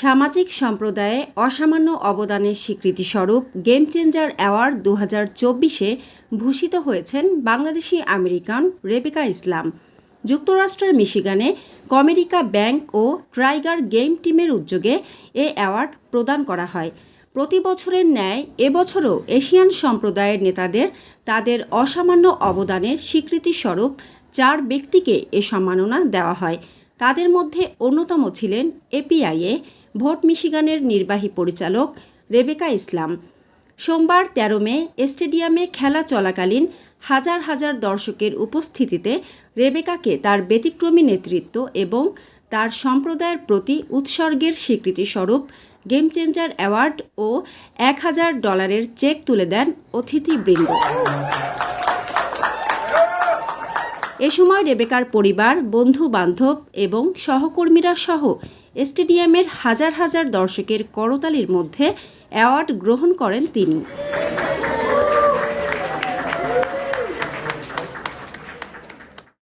সামাজিক সম্প্রদায়ে অসামান্য অবদানের স্বীকৃতিস্বরূপ গেম চেঞ্জার অ্যাওয়ার্ড দু হাজার চব্বিশে ভূষিত হয়েছেন বাংলাদেশি আমেরিকান রেবেকা ইসলাম। যুক্তরাষ্ট্রের মিশিগানে কমেরিকা ব্যাংক ও ট্রাইগার গেম টিমের উদ্যোগে এ অ্যাওয়ার্ড প্রদান করা হয়। প্রতি বছরের ন্যায় এবছরও এশিয়ান সম্প্রদায়ের নেতাদের তাদের অসামান্য অবদানের স্বীকৃতিস্বরূপ চার ব্যক্তিকে এ সম্মাননা দেওয়া হয়। তাদের মধ্যে অন্যতম ছিলেন এপিআইএ ভোট মিশিগানের নির্বাহী পরিচালক রেবেকা ইসলাম। সোমবার তেরো মে স্টেডিয়ামে খেলা চলাকালীন হাজার হাজার দর্শকের উপস্থিতিতে রেবেকাকে তার ব্যতিক্রমী নেতৃত্ব এবং তার সম্প্রদায়ের প্রতি উৎসর্গের স্বীকৃতিস্বরূপ গেম চেঞ্জার অ্যাওয়ার্ড ও এক হাজার ডলারের চেক তুলে দেন অতিথিবৃন্দ। এ সময় রেবেকার পরিবার, বন্ধু বান্ধব এবং সহকর্মীরা সহ স্টেডিয়ামের হাজার হাজার দর্শকের করতালির মধ্যে অ্যাওয়ার্ড গ্রহণ করেন তিনি।